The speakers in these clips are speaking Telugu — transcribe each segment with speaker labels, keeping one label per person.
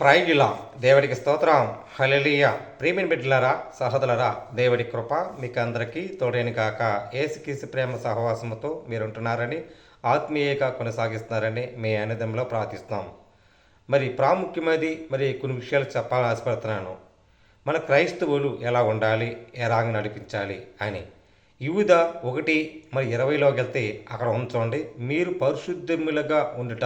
Speaker 1: ప్రైజుల దేవుడికి స్తోత్రం. హలలియ ప్రియమిన్ బిడ్డలరా సహోదరులరా దేవుడి కృప మీకు అందరికీ తోడేని కాక ఏసుకీసు ప్రేమ సహవాసముతో మీరుంటున్నారని ఆత్మీయగా కొనసాగిస్తున్నారని మీ అనిదంలో ప్రార్థిస్తాం మరి ప్రాముఖ్యమైనది మరి కొన్ని విషయాలు చెప్పాలని ఆశపడుతున్నాను. మన క్రైస్తవులు ఎలా ఉండాలి ఎలాగ నడిపించాలి అని. యువత ఒకటి మరి ఇరవైలోకి వెళ్తే అక్కడ ఉంచండి. మీరు పరిశుద్ధములుగా ఉండుట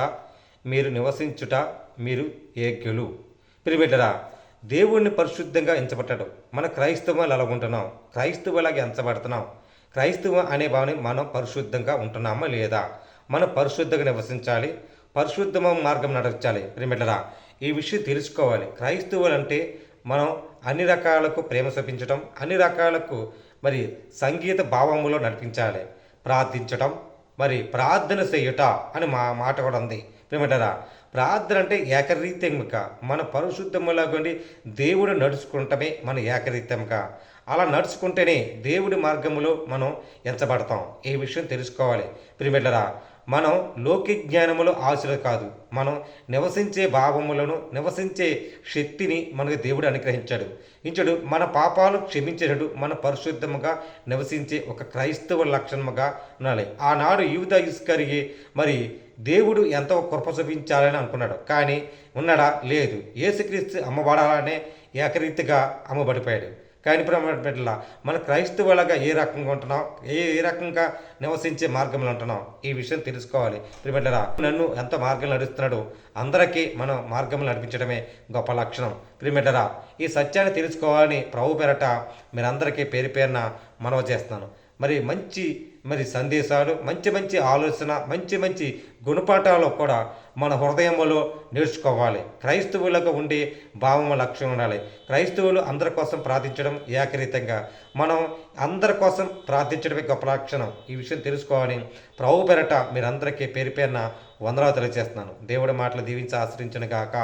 Speaker 1: మీరు నివసించుట మీరు ఏక్యులు పిలిబిడ్డరా దేవుణ్ణి పరిశుద్ధంగా ఎంచబట్టడం మన క్రైస్తవులు అలా ఉంటున్నాం. క్రైస్తవులాగా ఎంచబడుతున్నాం. క్రైస్తవం అనే భావన మనం పరిశుద్ధంగా ఉంటున్నామా లేదా? మనం పరిశుద్ధంగా నివసించాలి. పరిశుద్ధమ మార్గం నడపించాలి ప్రిమిటరా ఈ విషయం తెలుసుకోవాలి. క్రైస్తవులు అంటే మనం అన్ని రకాలకు ప్రేమ చూపించటం అన్ని రకాలకు మరి సంగీత భావములో నడిపించాలి. ప్రార్థించటం మరి ప్రార్థన చేయుట అని మా మాట కూడా ఉంది. ప్రేమటరా ప్రార్థన అంటే ఏకరీత్యంక మన పరిశుద్ధములాగండి దేవుడు నడుచుకుంటమే మన ఏకరీత్యంక అలా నడుచుకుంటేనే దేవుడి మార్గములో మనం ఎంచబడతాం. ఈ విషయం తెలుసుకోవాలి? ప్రిమిటరా మనం లోకి జ్ఞానములో ఆశలు కాదు. మనం నివసించే భావములను నివసించే శక్తిని మనకు దేవుడు అనుగ్రహించాడు. ఇంచడు మన పాపాలు క్షమించినడు మన పరిశుద్ధముగా నివసించే ఒక క్రైస్తవ లక్షణముగా ఉండాలి. ఆనాడు యూద ఇస్కరిగి మరి దేవుడు ఎంతో కృప చూపించాలని అనుకున్నాడు. కానీ ఉన్నాడా? లేదు. ఏసుక్రీస్తు అమ్మబడాలనే ఏకరీతిగా అమ్మబడిపోయాడు. కానీ బిడ్డల మన క్రైస్తవులుగా ఏ రకంగా ఉంటున్నాం ఏ ఏ రకంగా నివసించే మార్గంలో ఉంటున్నాం ఈ విషయం తెలుసుకోవాలి. ప్రిబిడ్డరా నన్ను ఎంత మార్గం నడుస్తున్నాడో అందరికీ మనం మార్గం నడిపించడమే గొప్ప లక్షణం. ప్రిమిడ్డరా ఈ సత్యాన్ని తెలుసుకోవాలని ప్రభు పేరట మీరందరికీ పేరు పేరున మనవ చేస్తున్నాను. మరి మంచి మరి సందేశాలు మంచి మంచి ఆలోచన మంచి మంచి గుణపాఠాలు కూడా మన హృదయంలో నేర్చుకోవాలి. క్రైస్తవులకు ఉండే భావము లక్ష్యం ఉండాలి. క్రైస్తవులు అందరి కోసం ప్రార్థించడం ఏకరీతంగా. మనం అందరి కోసం ప్రార్థించడమే గొప్ప లక్షణం. ఈ విషయం తెలుసుకోవాలి ప్రభు పెరట మీరందరికీ పేరు పేరున వందనాలు తెలియజేస్తున్నాను. దేవుడి మాటలు దీవించి ఆశ్రయించిన గాక.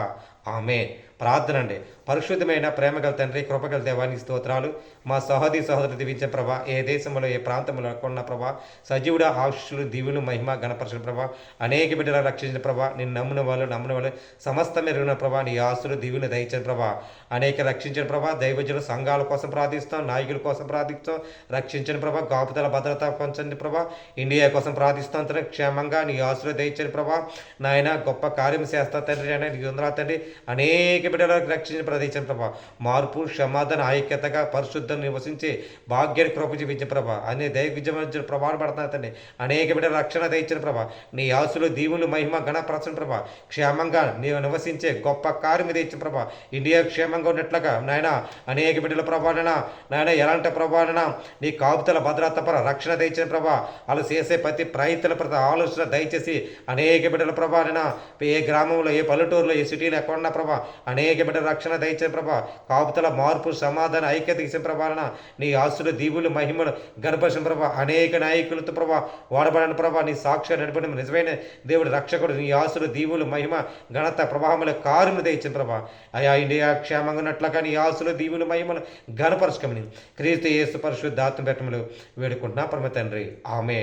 Speaker 1: ఆమె ప్రార్థన అండి పరిశుద్ధమైన ప్రేమగల తండ్రి కృపగల దేవానికి స్తోత్రాలు. మా సహోదరి సహోదరు దీవించే ప్రభా ఏ దేశంలో ఏ ప్రాంతంలో కొన్న ప్రభా సజీవుడ ఆశులు దీవులు మహిమ గణపరచిన ప్రభా. అనేక బిడ్డలు రక్షించిన ప్రభా. నేను నమ్మిన వాళ్ళు నమ్మిన వాళ్ళు సమస్త మెరుగున ప్రభా. నీ ఆస్తులు దీవుని దయచిన ప్రభా. అనేక రక్షించిన ప్రభా. దైవజుల సంఘాల కోసం ప్రార్థిస్తాం నాయకుల కోసం ప్రార్థిస్తాం. రక్షించిన ప్రభా. గాపుతల భద్రత పంచండి ప్రభా. ఇండియా కోసం ప్రార్థిస్తాం తండ్రి. క్షేమంగా నీ ఆస్తులు దయచని ప్రభా. నాయన గొప్ప కార్యం చేస్తా తండ్రి అని నీ వందరా తండ్రి. అనేక బిడ్డలకు రక్షించిన ప్రదేశం ప్రభా. మార్పు క్షమాధన ఐక్యతగా పరిశుద్ధం నివసించి భాగ్యాన్ని కృప చూపించే ప్రభా. అనే దైవ విజయం ప్రభా పడుతున్నా తండ్రి అనేక బిడ్డ రక్షణ తెచ్చిన ప్రభా. నీ ఆశలు దీవులు మహిమ గణపరచని ప్రభా. క్షేమంగా నీవు నివసించే గొప్ప కార్యం తెచ్చిన ప్రభా. ఇండియా క్షేమంగా ఉన్నట్లుగా నాయన అనేక బిడ్డల ప్రభావన నాయన ఎలాంటి ప్రభావన నీ కాపుతల భద్రత పర రక్షణ దయచిన ప్రభా. వాళ్ళు చేసే ప్రతి ప్రయత్న ప్రతి ఆలోచన దయచేసి అనేక బిడ్డల ప్రభావన ఏ గ్రామంలో ఏ పల్లెటూరులో ఏ సిటీలో ఎక్కడ ఉన్న ప్రభా. అనేక బిడ్డల రక్షణ దయచిన ప్రభా. కాపుతల మార్పు సమాధాన ఐక్యత ఇచ్చిన ప్రభావన నీ ఆస్తులు దీవులు మహిమలు గర్భసం ప్రభా. అనేక నాయకులతో ప్రభా వాడబడని ప్రభా నీ సాక్షి నడిపడం నిజమైన దేవుడు రక్షకుడు నీ ఆసులు దీవులు మహిమ ఘనత ప్రభావముల కారులు దయచిన ప్రభా. అయా ఇండియా క్షేమంగా ఉన్నట్లుగా నీ ఆసులు దీవులు మహిమలు ఘనపరచుకమని క్రీస్తు యేసు పరిశుద్ధాత్మ పెట్టములు వేడుకుంటున్నా పరమ తండ్రి. ఆమె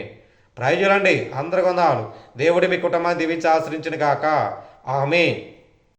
Speaker 1: ప్రయోజనండి అందరు కొందాలు దేవుడి మీ కుటుంబాన్ని దీవించి ఆశ్రయించిన గాక. ఆమె